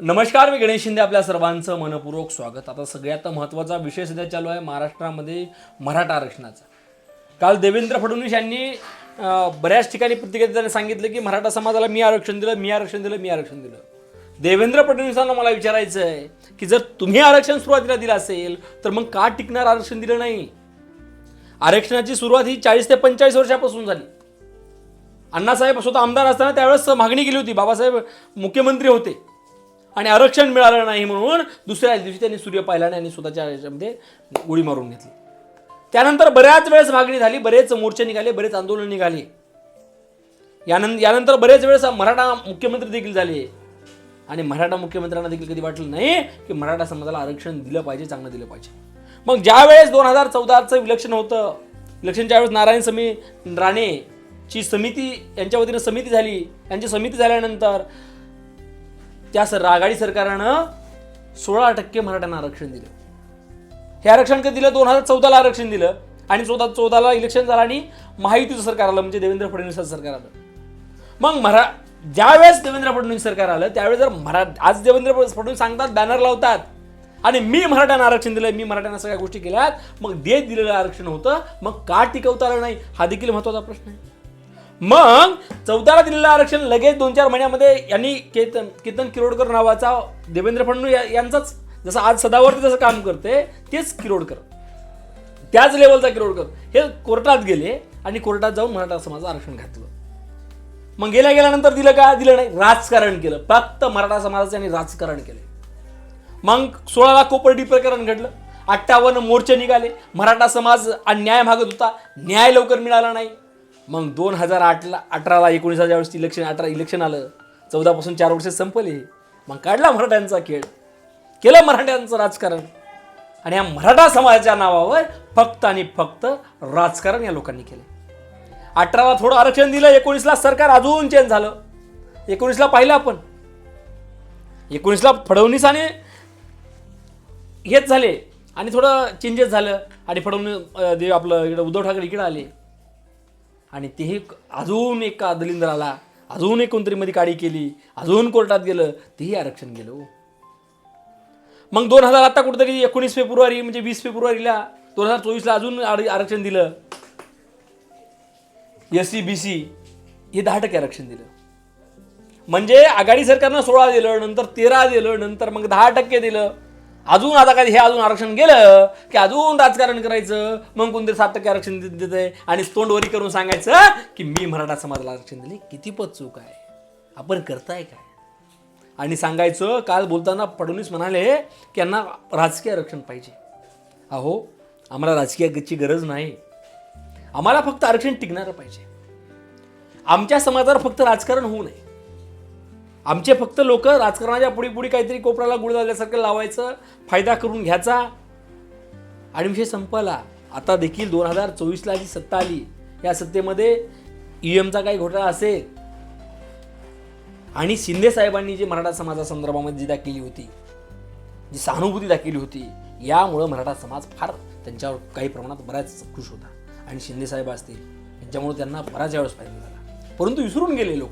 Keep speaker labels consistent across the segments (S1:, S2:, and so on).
S1: नमस्कार मी गणेश शिंदे आपल्या सर्वांचं मनपूर्वक स्वागत. आता सगळ्यात महत्त्वाचा विषय सध्या चालू आहे महाराष्ट्रामध्ये मराठा आरक्षणाचा. काल देवेंद्र फडणवीस यांनी बऱ्याच ठिकाणी प्रतिक्रिया सांगितलं की मराठा समाजाला मी आरक्षण दिलं मी आरक्षण दिलं मी आरक्षण दिलं. देवेंद्र फडणवीसांना मला विचारायचं आहे की जर तुम्ही आरक्षण सुरुवातीला दिलं असेल तर मग का टिकणार आरक्षण दिलं नाही? आरक्षणाची सुरुवात ही चाळीस ते पंचेचाळीस वर्षापासून झाली. अण्णासाहेब स्वतः आमदार असताना त्यावेळेस मागणी केली होती. बाबासाहेब मुख्यमंत्री होते. आणि आरक्षण मिळालं नाही म्हणून दुसऱ्या दिवशी त्यांनी सूर्य पाहिला नाही आणि स्वतःच्या याच्यामध्ये उडी मारून घेतली. त्यानंतर बऱ्याच वेळेस मागणी झाली बरेच मोर्चे निघाले बरेच आंदोलन निघाले. यानंतर यानंतर बरेच वेळेस मराठा मुख्यमंत्री देखील झाले. आणि मराठा मुख्यमंत्र्यांना देखील कधी वाटलं नाही की मराठा समाजाला आरक्षण दिलं पाहिजे चांगलं दिलं पाहिजे. मग ज्या वेळेस दोन हजार चौदाचं इलेक्शन होतं इलेक्शनच्या वेळेस नारायण समी राणेची समिती यांच्या वतीनं समिती झाली. यांची समिती झाल्यानंतर त्या सर आघाडी सरकारनं सोळा टक्के मराठ्यांना आरक्षण दिलं. हे आरक्षण कधी दिलं? दोन हजार चौदाला आरक्षण दिलं. आणि चौदा चौदाला इलेक्शन झालं आणि महायुतीचं सरकार आलं म्हणजे देवेंद्र फडणवीसाचं सरकार आलं. मग मरा ज्यावेळेस देवेंद्र फडणवीस सरकार आलं त्यावेळेस जर मरा आज देवेंद्र फडणवीस सांगतात बॅनर लावतात आणि मी मराठ्यांना आरक्षण दिलं मी मराठ्यांना सगळ्या गोष्टी केल्यात मग देश दिलेलं आरक्षण होतं मग का टिकवता आलं नाही? हा देखील महत्त्वाचा प्रश्न आहे. मग चौदाला दिलेलं आरक्षण लगेच दोन चार महिन्यामध्ये यांनी केतन केतन किरोडकर नावाचा देवेंद्र फडणवीस या- यांचाच जसं आज सदावरती जसं काम करते तेच किरोडकर. त्याच लेवलचा किरोडकर. हे कोर्टात गेले आणि कोर्टात जाऊन मराठा समाजाचं आरक्षण घातलं. मग गेल्या गेल्यानंतर दिलं का? दिलं नाही. राजकारण केलं. फक्त मराठा समाजाचं त्यांनी राजकारण केले. मग सोळाला कोपर्डी प्रकरण घडलं. अठ्ठावन्न मोर्चे निघाले. मराठा समाज अन्याय मागत होता. न्याय लवकर मिळाला नाही. मग दोन हजार आठला अठराला एकोणीसला ज्यावेळेस इलेक्शन अठरा इलेक्शन आलं. चौदापासून चार वर्ष संपले. मग काढला मराठ्यांचा खेळ. केलं मराठ्यांचं राजकारण. आणि या मराठा समाजाच्या नावावर फक्त आणि फक्त राजकारण या लोकांनी केलं. अठराला थोडं आरक्षण दिलं एकोणीसला सरकार अजून चेंज झालं. एकोणीसला पाहिलं आपण. एकोणीसला फडणवीसाने हेच झाले. आणि थोडं चेंजेस झालं. आणि फडणवीस आपलं इकडं उद्धव ठाकरे इकडे आले. आणि तेही अजून एक का दलिंदर आला अजून एक कोणतरी मध्ये काडी केली अजून कोर्टात गेलं तेही आरक्षण गेलं हो. मग दोन हजार आता कुठेतरी एकोणीस फेब्रुवारी म्हणजे वीस फेब्रुवारीला दोन हजार चोवीसला अजून आरक्षण दिलं. एस सी बी सी हे दहा टक्के आरक्षण दिलं. म्हणजे आघाडी सरकारनं सोळा दिलं नंतर तेरा दिलं नंतर मग दहा टक्के दिलं. अजून आता काय हे अजून आरक्षण गेलं की अजून राजकारण करायचं मग कोणतरी सात टक्के आरक्षण देत आहे आणि तोंडवरी करून सांगायचं की मी मराठा समाजाला आरक्षण दिले. किती पद चूक आहे? आपण करताय काय? आणि सांगायचं काल बोलताना फडणवीस म्हणाले की यांना राजकीय आरक्षण पाहिजे. अहो आम्हाला राजकीयाची गरज नाही. आम्हाला फक्त आरक्षण टिकणारं पाहिजे. आमच्या समाजावर फक्त राजकारण होऊ नये. आमचे फक्त लोक राजकारणाच्या पुढे पुढे काहीतरी कोपऱ्याला गुळ झाल्यासारखं लावायचं फायदा करून घ्यायचा. आणि विषय संपला. आता देखील दोन हजार चोवीसला जी सत्ता आली या सत्तेमध्ये ई एमचा काही घोटाळा असेल. आणि शिंदे साहेबांनी जी मराठा समाजासंदर्भामध्ये जी दाखवली होती जी सहानुभूती दाखवली होती यामुळं मराठा समाज फार त्यांच्यावर काही प्रमाणात बऱ्याच खुश होता. आणि शिंदे साहेब असतील त्यांच्यामुळे त्यांना बराच वेळेस फायदा झाला. परंतु विसरून गेले लोक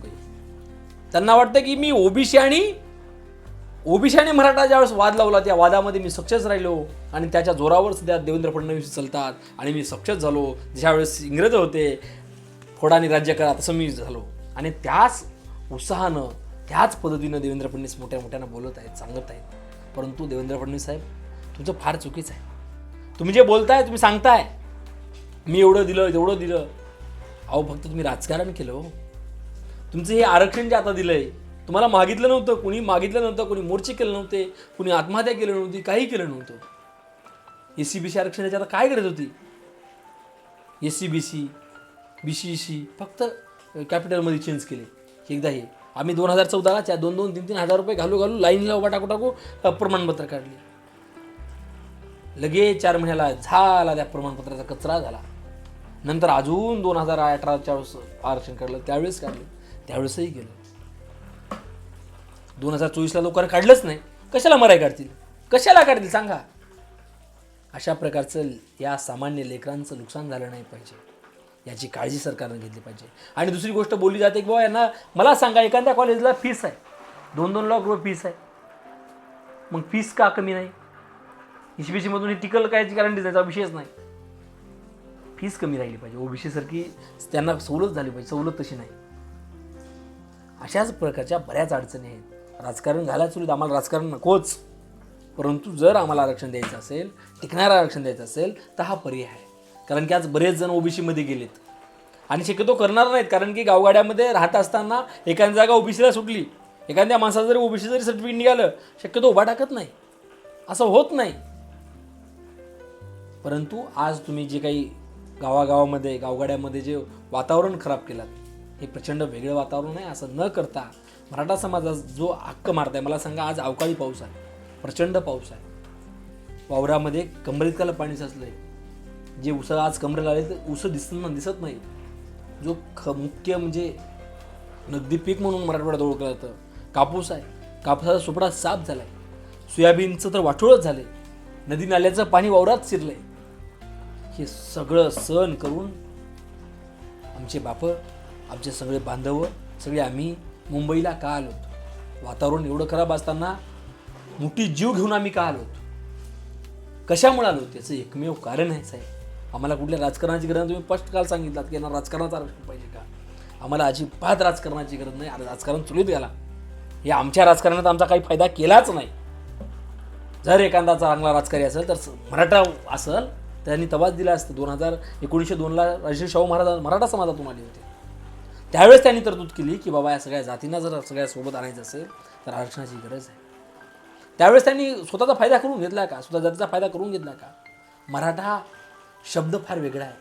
S1: त्यांना वाटतं की मी ओबीसी आणि ओबीसी आणि मराठा ज्यावेळेस वाद लावला त्या वादामध्ये मी सक्सेस राहिलो आणि त्याच्या जोरावर सध्या देवेंद्र फडणवीस चालतात आणि मी सक्सेस झालो. ज्यावेळेस इंग्रज होते फोडाने राज्य करा तसं मी झालो. आणि त्याच उत्साहानं त्याच पद्धतीनं देवेंद्र फडणवीस मोठ्या मोठ्यानं बोलत आहेत सांगत आहेत. परंतु देवेंद्र फडणवीस साहेब तुमचं फार चुकीचं आहे. तुम्ही जे बोलताय तुम्ही सांगताय. मी एवढं दिलं तेवढं दिलं. अहो फक्त तुम्ही राजकारण केलं हो. तुमचं हे आरक्षण जे आता दिलंय तुम्हाला मागितलं नव्हतं कुणी मागितलं नव्हतं कोणी मोर्चे केले नव्हते कुणी आत्महत्या केली नव्हती काही केलं नव्हतं. एस सी बी सी आरक्षणाची आता काय गरज होती? S C B C B C C फक्त कॅपिटलमध्ये चेंज केले. एकदा हे आम्ही दोन हजार चौदाला त्या दोन दोन तीन तीन हजार रुपये घालू घालू लाईनला उभा टाकू टाकू प्रमाणपत्र काढले. लगेच चार महिन्याला झाला त्या प्रमाणपत्राचा कचरा झाला. नंतर अजून दोन हजार अठराच्या आरक्षण काढलं त्यावेळेस काढलं. त्यावेळेसही गेलं. दोन हजार चोवीसला लोकांना काढलंच नाही. कशाला मराय काढतील? कशाला काढतील? सांगा. अशा प्रकारचं या सामान्य लेकरांचं नुकसान झालं नाही पाहिजे. याची काळजी सरकारनं घेतली पाहिजे. आणि दुसरी गोष्ट बोलली जाते की बाबा यांना मला सांगा एखाद्या कॉलेजला फीस आहे. दोन दोन लाख रुपये फीस आहे. मग फीस का कमी नाही? इशबीसीमधून हे टिकल कायची गॅरंटी त्याचा विषयच नाही. फीस कमी राहिली पाहिजे. ओबीसीसारखी त्यांना सवलत झाली पाहिजे. सवलत तशी नाही. अशाच प्रकारच्या बऱ्याच अडचणी आहेत. राजकारण घालायला चुलीत आम्हाला राजकारण नकोच. परंतु जर आम्हाला आरक्षण द्यायचं असेल टिकणारं आरक्षण द्यायचं असेल तर हा पर्याय आहे. कारण की आज बरेच जण ओबीसीमध्ये गेलेत. आणि शक्यतो करणार नाहीत कारण की गावगाड्यामध्ये राहत असताना एखादी जागा ओबीसीला सुटली. एखाद्या माणसाचं जरी ओबीसी जरी सर्टिफिकेट निघालं शक्यतो उभा टाकत नाही. असं होत नाही. परंतु आज तुम्ही जे काही गावागावामध्ये गावगाड्यामध्ये जे वातावरण खराब केलं हे प्रचंड वेगळं वातावरण आहे असं न करता मराठा समाजात जो हक्क मारत आहे मला सांगा आज अवकाळी पाऊस आहे प्रचंड पाऊस आहे. वावरामध्ये कमरेतकाला पाणी साचलं आहे जे उसं आज कमरेला आले तर उसं दिसताना दिसत नाही. जो ख मुख्य म्हणजे नगदी पीक म्हणून मराठवाड्यात ओळखलं जातं कापूस आहे. कापसाचा सुपडा साफ झाला आहे सोयाबीनचं तर वाटोळच आहे नदी नाल्याचं पाणी वावरात शिरलंय. हे सगळं सहन करून आमचे बाप आमचे सगळे बांधव सगळे आम्ही मुंबईला का आलोत वातावरण एवढं खराब असताना मोठी जीव घेऊन आम्ही का आलोत कशामुळे आलो त्याचं एकमेव कारण आहे साहेब. आम्हाला कुठल्या राजकारणाची गरज तुम्ही फर्स्ट काल सांगितलात की यांना राजकारणाचं आरक्षण पाहिजे का? आम्हाला अजिबात राजकारणाची गरज नाही. आता राजकारण चुलीत गेला हे आमच्या राजकारणात आमचा काही फायदा केलाच नाही. जर एखादा चांगला राजकारी असेल तर मराठा असेल त्यांनी तवाच दिला असतं. दोन हजार एकोणीसशे दोनला राजेश शाहू महाराज मराठा समाजातून आले होते. त्यावेळेस त्यांनी तरतूद केली की बाबा या सगळ्या जातींना जर सगळ्या सोबत आणायचं असेल तर आरक्षणाची गरज आहे. त्यावेळेस त्यांनी स्वतःचा फायदा करून घेतला का? स्वतः जातीचा फायदा करून घेतला का? मराठा शब्द फार वेगळा आहे.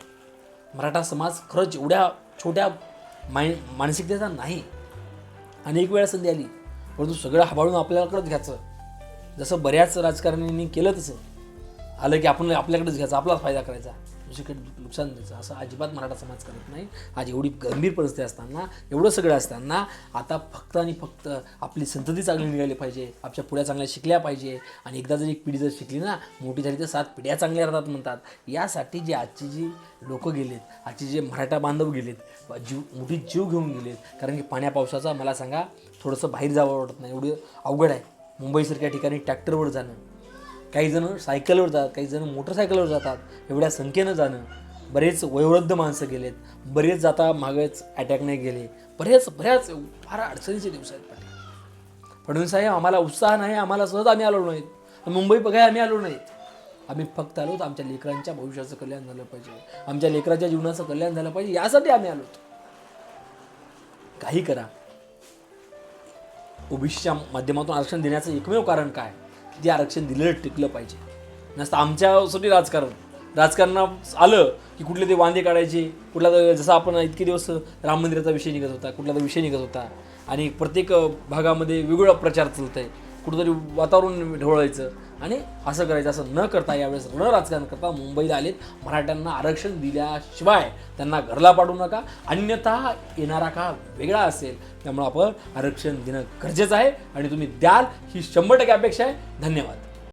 S1: मराठा समाज खरंच एवढ्या छोट्या माय मानसिकतेचा नाही. अनेक वेळा संधी आली परंतु सगळं हाबाळून आपल्याकडंच घ्यायचं. जसं बऱ्याच राजकारण्यांनी केलं तसं. आलं की आपण आपल्याकडेच घ्यायचं आपलाच फायदा करायचा. दुसरीकडे नुकसान द्यायचं असं अजिबात मराठा समाज करत नाही. आज एवढी गंभीर परिस्थिती असताना एवढं सगळं असताना आता फक्त आणि फक्त आपली संतती चांगली निघाली पाहिजे. आपल्या पुढ्या चांगल्या शिकल्या पाहिजे. आणि एकदा जर एक पिढी जर शिकली ना मोठी झाली तर सात पिढ्या चांगल्या राहतात म्हणतात. यासाठी जे आजची जी लोकं गेलेत आजचे जे मराठा बांधव गेलेत जीव मोठी जीव घेऊन गेलेत. कारण की पाण्या पावसाचा मला सांगा थोडंसं बाहेर जावं वाटत नाही. एवढं अवघड आहे. मुंबईसारख्या ठिकाणी ट्रॅक्टरवर जाणं. काही जण सायकलवर जातात काही जण मोटरसायकलवर जातात एवढ्या संख्येनं जाणं. बरेच वयोवृद्ध माणसं गेलेत बरेच जाता मागेच अटॅकने गेले बरेच बऱ्याच फार अडचणीचे दिवस आहेत पाटील. फडणवीस साहेब आम्हाला उत्साह नाही आम्हाला सहज आम्ही आलो नाहीत. मुंबई बघाय आम्ही आलो नाहीत. आम्ही फक्त आलोत आमच्या लेकरांच्या भविष्याचं कल्याण झालं पाहिजे. आमच्या लेकराच्या जीवनाचं कल्याण झालं पाहिजे यासाठी आम्ही आलो काही करा. ओबीसीच्या माध्यमातून आरक्षण देण्याचं एकमेव कारण काय? ते आरक्षण दिलेलं टिकलं पाहिजे. नसतं आमच्यासाठी राजकारण. राजकारणात आलं की कुठले ते वांदे काढायचे. कुठला तर जसं आपण इतके दिवस राम मंदिराचा विषय निघत होता कुठला तर विषय निघत होता. आणि प्रत्येक भागामध्ये वेगवेगळा प्रचार चालत आहे कुठंतरी वातावरण ढवळायचं. आणि असं करायचं असं न करता यावेळेस रण राजकारण करता मुंबईला आलेत. मराठ्यांना आरक्षण दिल्याशिवाय त्यांना घरला पाडू नका. अन्यथा येणारा काळ वेगळा असेल. त्यामुळं आपण आरक्षण देणं गरजेचं आहे आणि तुम्ही द्याल. ही शंभर टक्के अपेक्षा आहे. धन्यवाद.